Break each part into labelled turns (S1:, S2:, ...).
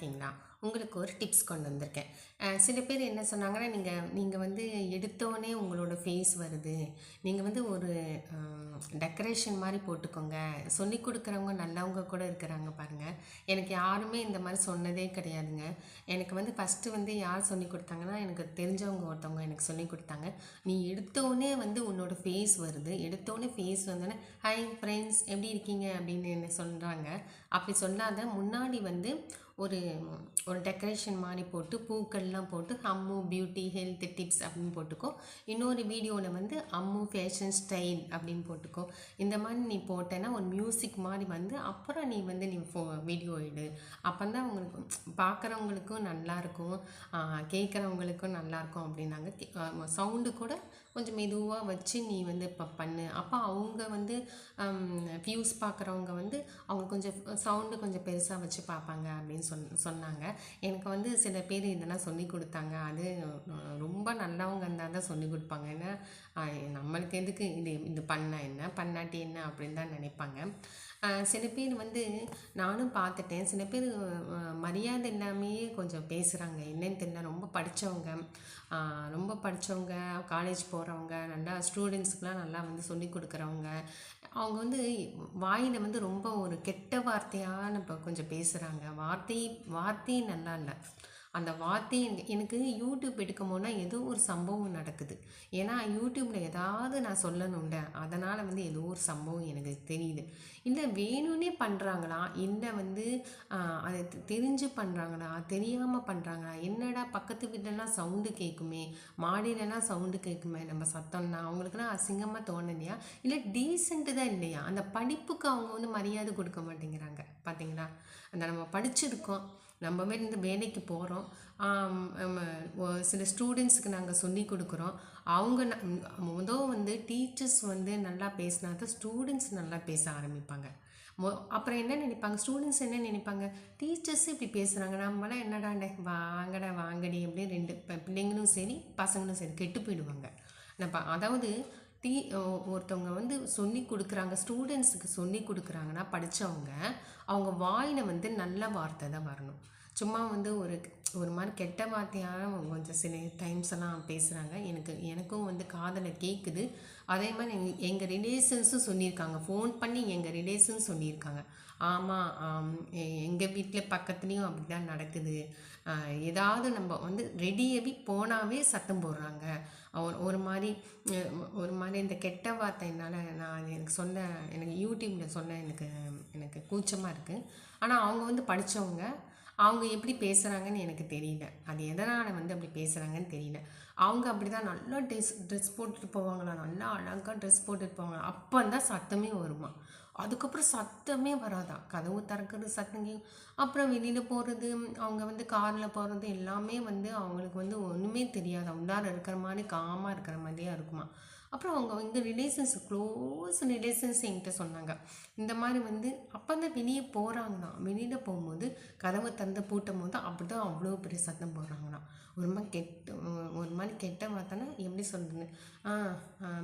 S1: இருக்கீங்களா உங்களுக்கு ஒரு டிப்ஸ் கொண்டு வந்திருக்கேன். சில பேர் என்ன சொன்னாங்கன்னா நீங்கள் நீங்கள் வந்து எடுத்தோடனே உங்களோட ஃபேஸ் வருது. நீங்கள் வந்து ஒரு டெக்கரேஷன் மாதிரி போட்டுக்கோங்க. சொல்லி கொடுக்குறவங்க நல்லவங்க கூட இருக்கிறாங்க பாருங்கள் எனக்கு யாருமே இந்த மாதிரி சொன்னதே கிடையாதுங்க. எனக்கு வந்து ஃபஸ்ட்டு வந்து யார் சொல்லி கொடுத்தாங்கன்னா எனக்கு தெரிஞ்சவங்க ஒருத்தவங்க எனக்கு சொல்லி கொடுத்தாங்க. நீ எடுத்தோடனே வந்து உன்னோட ஃபேஸ் வருது. எடுத்தோடனே ஃபேஸ் வந்தோடனே ஹாய் ஃப்ரெண்ட்ஸ் எப்படி இருக்கீங்க? அப்படின்னு என்ன சொல்கிறாங்க அப்படி சொல்லாத முன்னாடி வந்து ஒரு ஒரு டெக்கரேஷன் மாதிரி போட்டு பூக்கள்லாம் போட்டு அம்மு பியூட்டி ஹெல்த் டிப்ஸ் அப்படின்னு போட்டுக்கோ. இன்னொரு வீடியோவில் வந்து அம்மு ஃபேஷன் ஸ்டைல் அப்படின்னு போட்டுக்கோ. இந்த மாதிரி நீ போட்டேன்னா ஒரு மியூசிக் மாதிரி வந்து அப்புறம் நீ வந்து நீ ஃபோ வீடியோ எடு. அப்போ தான் உங்களுக்கு பார்க்குறவங்களுக்கும் நல்லாயிருக்கும் கேட்குறவங்களுக்கும் நல்லாயிருக்கும் அப்படின்னாங்க. சவுண்டு கூட கொஞ்சம் மெதுவாக வச்சு நீ வந்து இப்போ பண்ணு. அப்போ அவங்க வந்து வியூஸ் பார்க்குறவங்க வந்து அவங்க கொஞ்சம் சவுண்டு கொஞ்சம் பெருசாக வச்சு பார்ப்பாங்க அப்படின்னு சொன் சொன்னாங்க. எனக்கு வந்து சில பேர் இதெல்லாம் சொல்லி கொடுத்தாங்க. அது ரொம்ப நல்லவங்க இருந்தால் தான் சொல்லி கொடுப்பாங்க. ஏன்னா நம்மளுக்கு எதுக்கு இது இது பண்ண என்ன? பண்ணாட்டி என்ன? அப்படின்னு தான் நினைப்பாங்க. சில பேர் வந்து நானும் பார்த்துட்டேன் சில பேர் மரியாதை இல்லாமையே கொஞ்சம் பேசுகிறாங்க என்னன்னு தெரியல ரொம்ப படித்தவங்க ரொம்ப படித்தவங்க காலேஜ் போகிறவங்க நல்லா ஸ்டூடெண்ட்ஸ்க்குலாம் நல்லா வந்து சொல்லி கொடுக்குறவங்க. அவங்க வந்து வாயில் வந்து ரொம்ப ஒரு கெட்ட வார்த்தையான இப்போ கொஞ்சம் பேசுகிறாங்க வார்த்தை வார்த்தையே நல்லா இல்லை அந்த வார்த்தை எனக்கு- யூடியூப் எடுக்கும் போனால் ஏதோ ஒரு சம்பவம் நடக்குது. ஏன்னா யூடியூப்பில் ஏதாவது நான் சொல்லணும்ல அதனால் வந்து ஏதோ ஒரு சம்பவம் எனக்கு தெரியுது. இல்லை வேணும்னே பண்ணுறாங்களா இல்லை வந்து அதை தெரிஞ்சு பண்ணுறாங்களா தெரியாமல் பண்ணுறாங்களா என்னடா பக்கத்து வீட்டிலலாம் சவுண்டு கேட்குமே மாடியிலலாம் சவுண்டு கேட்குமே நம்ம சத்தம்னா அவங்களுக்குலாம் அசிங்கமாக தோணலையா இல்லை டீசெண்ட்டு தான் இல்லையா? அந்த படிப்புக்கு அவங்க வந்து மரியாதை கொடுக்க மாட்டேங்கிறாங்க. பார்த்தீங்களா? அந்த நம்ம படிச்சிருக்கோம். நம்ம மாரி இந்த வேலைக்கு போகிறோம் சில ஸ்டூடெண்ட்ஸுக்கு நாங்கள் சொல்லி கொடுக்குறோம். அவங்க முதல் வந்து டீச்சர்ஸ் வந்து நல்லா பேசினா தான் ஸ்டூடெண்ட்ஸ் நல்லா பேச ஆரம்பிப்பாங்க. மொ அப்புறம் என்ன நினைப்பாங்க? ஸ்டூடெண்ட்ஸ் என்ன நினைப்பாங்க? டீச்சர்ஸ் இப்படி பேசுகிறாங்க நம்மளாம் என்னடாண்டே வாங்கடா வாங்கடி அப்படின்னு ரெண்டு பிள்ளைங்களும் சரி பசங்களும் சரி கெட்டு போயிடுவாங்க. நம்ம அதாவது டீ ஒருத்தவங்க வந்து சொல்லி கொடுக்குறாங்க ஸ்டூடெண்ட்ஸுக்கு சொல்லி கொடுக்குறாங்கன்னா படித்தவங்க அவங்க வாயில் வந்து நல்ல வார்த்தை தான் வரணும். சும்மா வந்து ஒரு ஒரு மாதிரி கெட்ட வார்த்தையான கொஞ்சம் சில டைம்ஸ் எல்லாம் பேசுகிறாங்க எனக்கு எனக்கும் வந்து காதில் கேட்குது அதே மாதிரி எங்கள் எங்கள் ரிலேஷன்ஸும் சொல்லியிருக்காங்க. ஃபோன் பண்ணி எங்கள் ரிலேஷன் சொல்லியிருக்காங்க. ஆமாம் எங்கள் வீட்டில் பக்கத்துலேயும் அப்படி தான் நடக்குது ஏதாவது நம்ம வந்து ரெடியாகி போனாவே சத்தம் போடுறாங்க. ஒரு ஒரு மாதிரி ஒரு மாதிரி இந்த கெட்ட வார்த்தைனால நான் அது எனக்கு சொன்ன எனக்கு யூடியூப்பில் சொன்ன எனக்கு எனக்கு கூச்சமாக இருக்குது ஆனால் அவங்க வந்து படித்தவங்க அவங்க எப்படி பேசுகிறாங்கன்னு எனக்கு தெரியல. அது எதனால் வந்து அப்படி பேசுகிறாங்கன்னு தெரியல. அவங்க அப்படி தான் நல்லா ட்ரெஸ் ட்ரெஸ் போட்டுட்டு போவாங்களா? நல்லா அழகாக ட்ரெஸ் போட்டுட்டு போவாங்க அப்போ தான் சத்தமே வருமா? அதுக்கப்புறம் சத்தமே வராதா? கதவு திறக்கிறது சத்தம் அப்புறம் வெளியில் போகிறது அவங்க வந்து காரில் போகிறது எல்லாமே வந்து அவங்களுக்கு வந்து ஒன்றுமே தெரியாது. உள்ளார இருக்கிற மாதிரி காமாக இருக்கிற மாதிரியே இருக்குமா? அப்புறம் அவங்க வந்து ரிலேஷன்ஸ் க்ளோஸ் ரிலேஷன்ஸ் என்கிட்ட சொன்னாங்க. இந்த மாதிரி வந்து அப்போ தான் வெளியே போகிறாங்கண்ணா வெளியில் போகும்போது கதவை தந்து பூட்டும் போது அப்படி தான் அவ்வளோ பெரிய சத்தம் போடுறாங்கண்ணா ஒரு மாதிரி கெட்ட ஒரு மாதிரி கெட்ட வார்த்தைன்னா எப்படி சொல்கிறது ஆ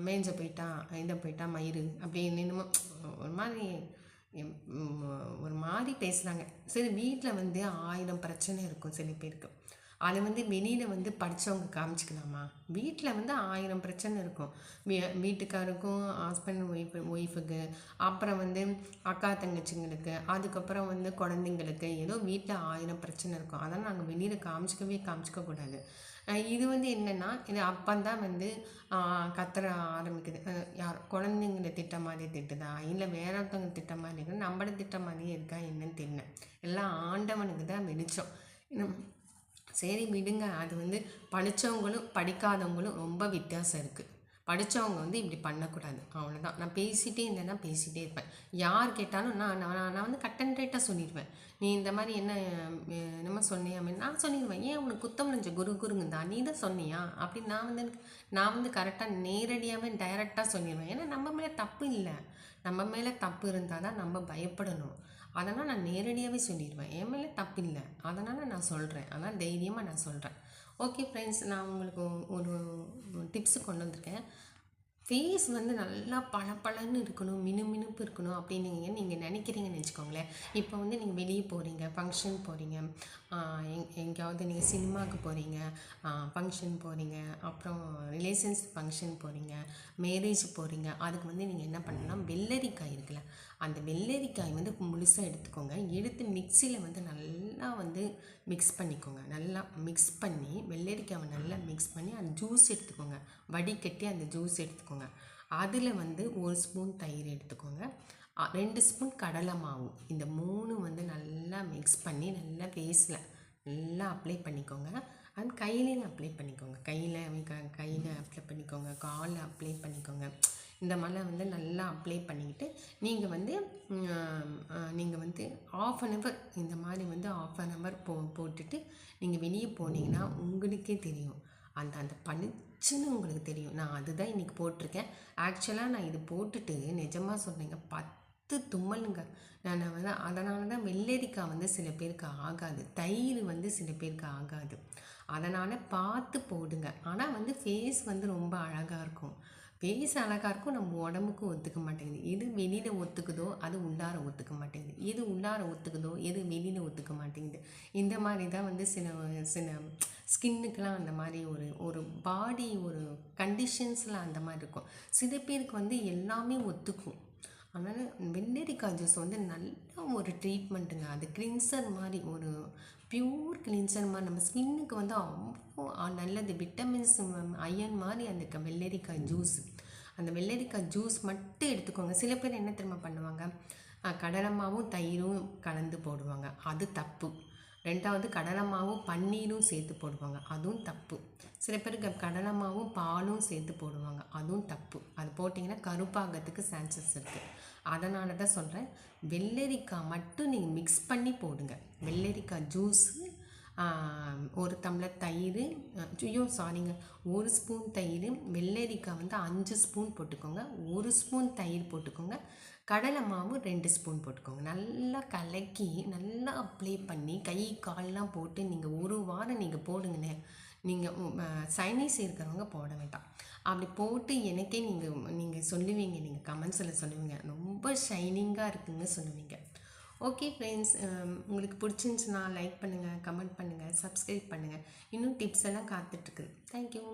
S1: மேஞ்ச போயிட்டான் போயிட்டா இதை போயிட்டா மயிறு அப்படி என்னென்னமோ ஒரு மாதிரி எம், ஒரு மாதிரி பேசுகிறாங்க சரி வீட்டில் வந்து ஆயிரம் பிரச்சனை இருக்கும் சில பேருக்கு. அதை வந்து வெளியில் வந்து படித்தவங்க காமிச்சிக்கலாமா? வீட்டில் வந்து ஆயிரம் பிரச்சனை இருக்கும். வீ வீட்டுக்காருக்கும் ஹஸ்பண்ட் ஒய்ஃபு ஒய்ஃபுக்கு அப்புறம் வந்து அக்கா தங்கச்சிங்களுக்கு அதுக்கப்புறம் வந்து குழந்தைங்களுக்கு ஏதோ வீட்டில் ஆயிரம் பிரச்சனை இருக்கும். அதெல்லாம் நாங்கள் வெளியில் காமிச்சிக்கவே காமிச்சிக்கக்கூடாது இது வந்து என்னென்னா இது அப்பந்தான் வந்து கத்துற ஆரம்பிக்குது. யார் குழந்தைங்கள திட்ட மாதிரி திட்டுதா? இல்லை வேற ஒருத்தவங்க திட்ட மாதிரி இருக்கா? நம்மள திட்ட மாதிரியே இருக்கா? என்னன்னு தெரியல. எல்லாம் ஆண்டவனுக்கு தான் வெளிச்சம். இன்னும் சரி விடுங்க. அது வந்து படித்தவங்களும் படிக்காதவங்களும் ரொம்ப வித்தியாசம் இருக்குது படித்தவங்க வந்து இப்படி பண்ணக்கூடாது. அவ்வளோதான் நான் பேசிகிட்டே இருந்தேன்னா பேசிகிட்டே இருப்பேன். யார் கேட்டாலும் நான் நான் நான் வந்து கட் அண்ட் ரைட்டாக சொல்லிடுவேன். நீ இந்த மாதிரி என்ன அஹ், என்னமோ சொன்னியாமே நான் சொல்லிடுவேன். ஏன் உனக்கு குத்தம் நினைச்ச குரு குருங்குதா நீ தான் சொன்னியா? அப்படின்னு நான் வந்து நான் வந்து கரெக்டாக நேரடியாகவே டைரெக்டாக சொல்லிடுவேன். ஏன்னா நம்ம மேலே தப்பு இல்லை. நம்ம மேலே தப்பு இருந்தால் தான் நம்ம பயப்படணும். அதனால் நான் நேரடியாகவே சொல்லிடுவேன். என் மேலே தப்பில்லை அதனால் நான் சொல்கிறேன் அதான் தைரியமாக நான் சொல்கிறேன் ஓகே ஃப்ரெண்ட்ஸ் நான் உங்களுக்கு ஒரு டிப்ஸு கொண்டு வந்திருக்கேன். ஃபேஸ் வந்து நல்லா பளபளன்னு இருக்கணும் மினுமினுப்பு இருக்கணும் அப்படின்னு நீங்கள் நினைக்கிறீங்கன்னு வச்சுக்கோங்களேன். இப்போ வந்து நீங்கள் வெளியே போகிறீங்க ஃபங்க்ஷன் போகிறீங்க எங் எங்கேயாவது நீங்கள் சினிமாவுக்கு போகிறீங்க ஃபங்க்ஷன் போகிறீங்க அப்புறம் ரிலேஷன்ஸ் ஃபங்க்ஷன் போகிறீங்க மேரேஜ் போகிறீங்க அதுக்கு வந்து நீங்கள் என்ன பண்ணணும்னா வெள்ளரிக்காய் இருக்குல்ல அந்த வெள்ளரிக்காய் வந்து முழுசாக எடுத்துக்கோங்க. எடுத்து மிக்சியில் வந்து நல்லா வந்து மிக்ஸ் பண்ணிக்கோங்க. நல்லா மிக்ஸ் பண்ணி வெள்ளரிக்காவை நல்லா மிக்ஸ் பண்ணி அந்த ஜூஸ் எடுத்துக்கோங்க. வடிகட்டி அந்த ஜூஸ் எடுத்துக்கோங்க. அதில் வந்து ஒரு ஸ்பூன் தயிர் எடுத்துக்கோங்க. ரெண்டு ஸ்பூன் கடலை மாவு. இந்த மூணு வந்து நல்லா மிக்ஸ் பண்ணி நல்லா ஃபேஸில் நல்லா அப்ளை பண்ணிக்கோங்க. அது கையிலையும் அப்ளை பண்ணிக்கோங்க. கையில் க கையில் அப்ளை பண்ணிக்கோங்க. காலில் அப்ளை பண்ணிக்கோங்க. இந்த மாதிரிலாம் வந்து நல்லா அப்ளை பண்ணிக்கிட்டு நீங்கள் வந்து நீங்கள் வந்து ஆஃப் அன் ஹவர் இந்த மாதிரி வந்து ஆஃப் அன் ஹவர் போ போட்டுட்டு நீங்கள் வெளியே போனீங்கன்னா உங்களுக்கே தெரியும். அந்த அந்த பனி பளிச்சுன்னு உங்களுக்கு தெரியும். நான் அதுதான் இன்றைக்கி போட்டிருக்கேன். ஆக்சுவலாக நான் இது போட்டுட்டு நிஜமாக சொன்னேங்க பத்து தும்மலுங்க. நான் வந்து அதனால தான் வெள்ளரிக்காய் வந்து சில பேருக்கு ஆகாது. தயிர் வந்து சில பேருக்கு ஆகாது. அதனால் பார்த்து போடுங்க. ஆனால் வந்து ஃபேஸ் வந்து ரொம்ப அழகாக இருக்கும். ஃபேஸ் அழகாக இருக்கும். நம்ம உடம்புக்கும் ஒத்துக்க மாட்டேங்குது. எது வெளியில் ஒத்துக்குதோ அது உள்ளார ஒத்துக்க மாட்டேங்குது. எது உள்ளார ஒத்துக்குதோ எது வெளியில் ஒத்துக்க மாட்டேங்குது. இந்த மாதிரி தான் வந்து சில சில ஸ்கின்னுக்கெலாம் அந்த மாதிரி ஒரு ஒரு பாடி ஒரு கண்டிஷன்ஸில் அந்த மாதிரி இருக்கும். சில பேருக்கு வந்து எல்லாமே ஒத்துக்கும். அதனால் வெள்ளரிக்காய் ஜூஸ் வந்து நல்ல ஒரு ட்ரீட்மெண்ட்டுங்க அது கிளின்சர் மாதிரி ஒரு பியூர் கிளின்சர் மாதிரி. நம்ம ஸ்கின்னுக்கு வந்து அவ்வளோ நல்லது. விட்டமின்ஸ் அயன் மாதிரி அந்த க- வெள்ளரிக்காய் ஜூஸ் அந்த வெள்ளரிக்காய் ஜூஸ் மட்டும் எடுத்துக்கோங்க. சில பேர் என்ன திரும்ப பண்ணுவாங்க? அஹ், கடலை மாவும் தயிரும் கலந்து போடுவாங்க. அது தப்பு. ரெண்டாவது கடலை மாவும் பன்னீரும் சேர்த்து போடுவாங்க. அதுவும் தப்பு. சில பேருக்கு கடலை மாவும் பாலும் சேர்த்து போடுவாங்க. அதுவும் தப்பு. அது போட்டிங்கன்னா கருப்பாகிறதுக்கு சான்சஸ் இருக்குது அதனால தான் சொல்கிறேன் வெள்ளரிக்காய் மட்டும் நீங்கள் மிக்ஸ் பண்ணி போடுங்க. வெள்ளரிக்காய் ஜூஸு ஒரு டம்ளர் தயிர் ஐயோ சாரிங்க ஒரு ஸ்பூன் தயிர் வெள்ளரிக்காய் வந்து அஞ்சு ஸ்பூன் போட்டுக்கோங்க. ஒரு ஸ்பூன் தயிர் போட்டுக்கோங்க. கடலை மாவு ரெண்டு ஸ்பூன் போட்டுக்கோங்க. நல்லா கலக்கி நல்லா அப்ளை பண்ணி கை கால்லாம் போட்டு நீங்கள் ஒரு வாரம் நீங்கள் போடுங்கண்ணே நீங்கள் சைனீஸ் இருக்கிறவங்க போட வேண்டாம். அப்படி போட்டு எனக்கே நீங்கள் நீங்கள் சொல்லுவீங்க நீங்கள் கமெண்ட்ஸில் சொல்லுவீங்க. ரொம்ப ஷைனிங்காக இருக்குங்க சொல்லுவீங்க. ஓகே ஃப்ரெண்ட்ஸ் um, உங்களுக்கு பிடிச்சிருந்துச்சுன்னா லைக் பண்ணுங்கள் கமெண்ட் பண்ணுங்கள் சப்ஸ்கிரைப் பண்ணுங்கள் இன்னும் டிப்ஸ் எல்லாம் காத்துட்ருக்குது தேங்க்யூ